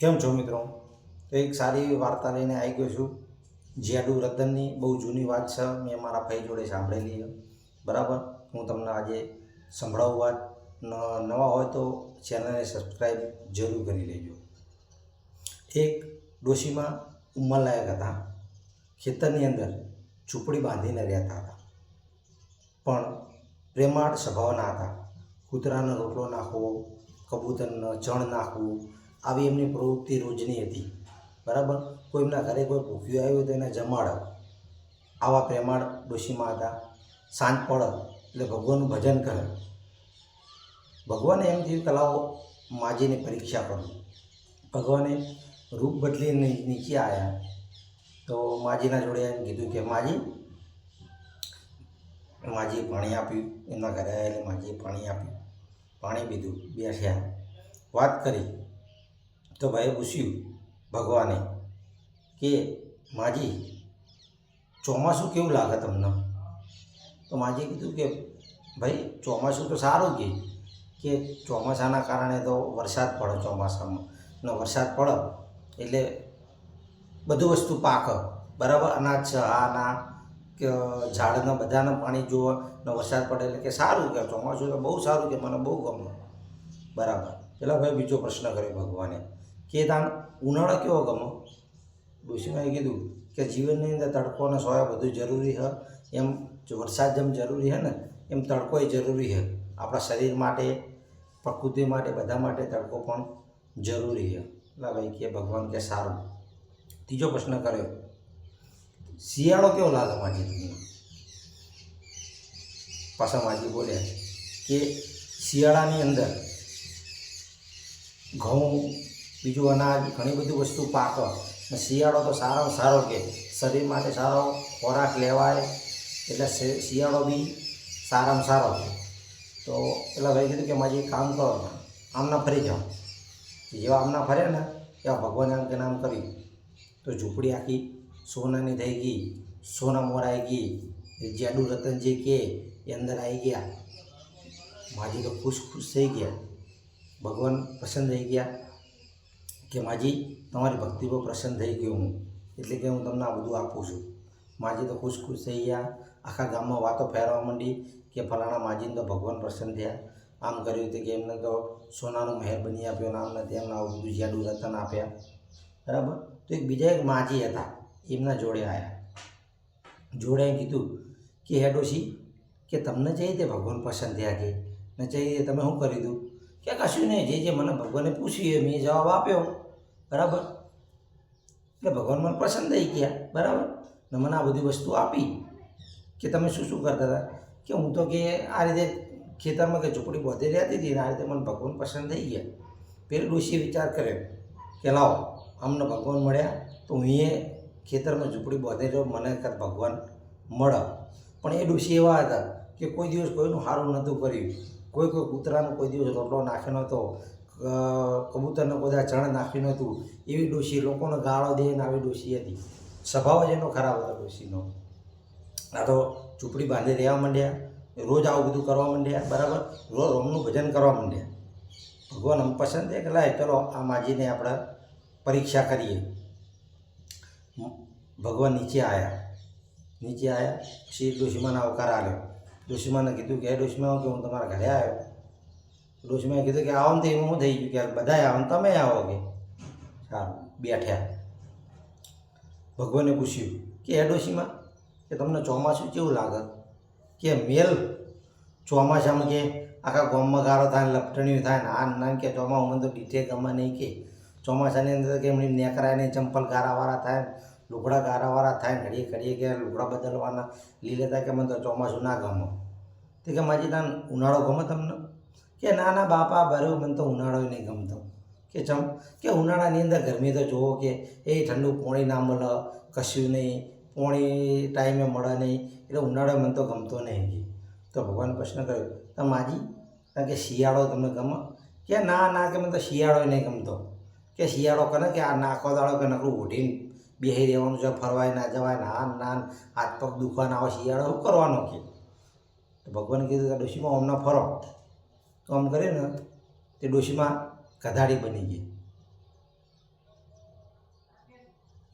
કેમ છો મિત્રો? તો એક સારી વાર્તા લઈને આવી ગયો છું. જીયાડુ રતનની બહુ જૂની વાત છે. મેં મારા ભાઈ જોડે સાંભળેલી છે. બરાબર? હું તમને આજે સંભળાવું વાત. નવા હોય તો ચેનલને સબસ્ક્રાઈબ જરૂર કરી લેજો. એક ડોશીમાં ઉંમરલાયક હતા. ખેતરની અંદર ઝૂંપડી બાંધીને રહેતા હતા. પણ પ્રેમાળ સ્વભાવના હતા. કૂતરાનો રોટલો નાખવો, કબૂતરનો ચણ નાખવું આવી એમની પ્રવૃત્તિ રોજની હતી. બરાબર? કોઈ એમના ઘરે કોઈ ભૂખ્યું આવ્યું તો એને જમાડ. આવા પ્રેમાળ ડોશીમાં હતા. સાંજ પડે એટલે ભગવાનનું ભજન કરે. ભગવાને એમ થયું કે લાવો માજીની પરીક્ષા કરું. ભગવાને રૂપ બદલીને નીચે આવ્યા તો માજીના જોડે એમ કીધું કે, માજી, માજીએ પાણી આપ્યું. એમના ઘરે આવેલી માજીએ પાણી આપ્યું. પાણી પીધું. બેઠ્યા વાત કરી. તો ભાઈએ પૂછ્યું, ભગવાને, કે માજી, ચોમાસું કેવું લાગે તમને? તો માજીએ કીધું કે, ભાઈ, ચોમાસું તો સારું કે કે ચોમાસાના કારણે તો વરસાદ પડે ચોમાસામાં. ને વરસાદ પડે એટલે બધું વસ્તુ પાક. બરાબર? અનાજ છે આ ના કે ઝાડના બધાને પાણી જુઓ ને વરસાદ પડે એટલે કે સારું કે ચોમાસું તો બહુ સારું કે મને બહુ ગમે. બરાબર. પેલા ભાઈ બીજો પ્રશ્ન કર્યો ભગવાને કે તાન ઉનાળો કેવો ગમો ડોશીમાએ કીધું કે જીવનની અંદર તડકો અને સોયા બધું જરૂરી છે એમ જો વરસાદ જેમ જરૂરી છે ને, એમ તડકોય જરૂરી છે આપણા શરીર માટે, પ્રકૃતિ માટે, બધા માટે તડકો પણ જરૂરી છે એટલે ભાઈ કે ભગવાન કે સારું. ત્રીજો પ્રશ્ન કર્યો. શિયાળો કેવો લાગે માજી તમને પાછા માજી બોલ્યા કે શિયાળાની અંદર ઘઉં બીજું અનાજ, ઘણી બધી વસ્તુ પાક ને શિયાળો તો સારામાં સારો કે. શરીર માટે સારો ખોરાક લેવાય. એટલે શિયાળો બી સારામાં સારો છે. તો પેલા ભાઈ કીધું કે માજી કામ કરો આમના ફરી જાઓ જેવા આમના ફર્યા ને, એવા ભગવાને આમ કે નામ કર્યું તો ઝૂંપડી આખી સોનાની થઈ ગઈ. સોના મોર આવી ગઈ. જાડુ રતન જે કે, એ અંદર આવી ગયા. માજી તો ખુશ ખુશ થઈ ગયા. ભગવાન પસંદ થઈ ગયા. કે માજી તમારી ભક્તિ પર પ્રસન્ન થઈ ગયો હું. એટલે કે હું તમને આ બધું આપું છું. માજી તો ખુશ ખુશ થઈ ગયા. આખા ગામમાં વાતો ફેરવા માંડી કે ફલાણા માજીને તો ભગવાન પ્રસન્ન થયા. આમ કર્યું હતું કે એમને તો સોનાનો મહેલ બની આપ્યો ને આમને એમના આવું બધું જાડું રતન આપ્યા. બરાબર? તો એક બીજા એક માજી હતા. એમના જોડે આવ્યા જોડે કીધું કે હેડોશી કે તમને જઈ તે ભગવાન પસંદ થયા કે ને જઈએ તમે શું કરી દઉં કે કશું નહીં, જે જે મને ભગવાને પૂછ્યું એ મેં જવાબ આપ્યો. બરાબર? એટલે ભગવાન મને પસંદ થઈ ગયા, બરાબર? ને મને આ બધી વસ્તુ આપી. કે તમે શું શું કરતા હતા? કે હું તો કે આ રીતે ખેતરમાં કે ઝૂંપડી બોધી રહેતી હતી ને આ રીતે મને ભગવાન પસંદ થઈ ગયા. પેલું ડોશીએ વિચાર કર્યો કે લાવો અમને ભગવાન મળ્યા તો હું એ ખેતરમાં ઝૂંપડી બોધે રહ્યો મને ભગવાન મળે. પણ એ ડોશી એવા હતા કે કોઈ દિવસ કોઈનું સારું નહોતું કર્યું. કોઈ કોઈ કૂતરાનો કોઈ દિવસ રોટલો નાખ્યો નહોતો કબૂતરને દાડો ચણ નાખ્યું નહોતું, એવી ડોશી, લોકોને ગાળો દે ને આવી ડોશી હતી. સ્વભાવ જ એનો ખરાબ હતો ડોશીનો. આ તો ઝૂંપડી બાંધી રહેવા માંડ્યા, રોજ આવું બધું કરવા માંડ્યા, બરાબર? રોજ રોમનું ભજન કરવા માંડ્યા. ભગવાન આમ પસંદ છે કે લાય ચલો આ માજીને આપણે પરીક્ષા કરીએ. ભગવાન નીચે આવ્યા નીચે આવ્યા શ્રી ડોશીમાને આવકાર આવ્યો ડોશીમાને કીધું કે ડોશીમા કે હું તમારા ઘરે આવ્યો. ડોશીમાએ કીધું કે, આવો ને હું થઈ ગયું કે બધા આવો ને તમે આવો કે. સારું, બેઠ્યા. ભગવાને પૂછ્યું કે, હે ડોશીમાં કે તમને ચોમાસું કેવું લાગે? કે, મેલ, ચોમાસામાં કે આખા ગામમાં ગારો થાય ને થાય ને આ ના કે ચોમાસું તો ડીઠે ગમે નહીં કે. ચોમાસાની અંદર કે એમની નેકરાય ને ચંપલ ગારાવાળા થાય લુગડા ગારાવાળા થાય ને ઘડીએ ઘડીએ કે લુગડા બદલવાના લીલે થાય કે મને તો ચોમાસું ના ગમે. તે કે માજી તાન ઉનાળો ગમે તમને? કે ના ના, બાપા, ભર્યો, મને તો ઉનાળો નહીં ગમતો. કે ચમ, કે ઉનાળાની અંદર ગરમી તો જુઓ કે એ ઠંડુ પોણી ના મળે, કશું નહીં, પોણી ટાઈમે મળે નહીં, એટલે ઉનાળો મને તો ગમતો નહીં તો ભગવાન પ્રશ્ન કર્યો, તો માજી, કારણ કે શિયાળો તમને ગમે? કે ના ના, કે મને તો શિયાળો નહીં ગમતો. કે શિયાળો કરે કે આ નાખો દાડો કે નકરું ઉઠીને બેસી રહેવાનું છે, ફરવાય ના જવાય ના નાન, હાથ પગ દુખવાના આવે, શિયાળો શું કરવાનો કે? તો ભગવાને કીધું કે ડોશીમાં હમણાં ફરો. તો આમ કરે ને, તે ડોશીમાં ગધાડી બની ગઈ.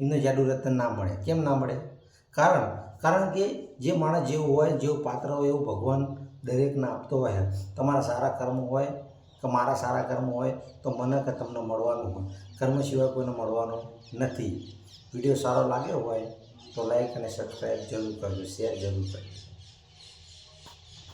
એમને જાડુ રતન ના મળે. કેમ ના મળે? કારણ કારણ કે જે માણસ જેવું હોય જેવું પાત્ર હોય એવું ભગવાન દરેકને આપતો હોય. તમારા સારા કર્મ હોય કે મારા સારા કર્મ હોય તો મને કે તમને મળવાનું હોય. કર્મ સિવાય કોઈને મળવાનું નથી. વીડિયો સારો લાગ્યો હોય તો લાઈક અને સબસ્ક્રાઈબ જરૂર કરજો શેર જરૂર કરજો.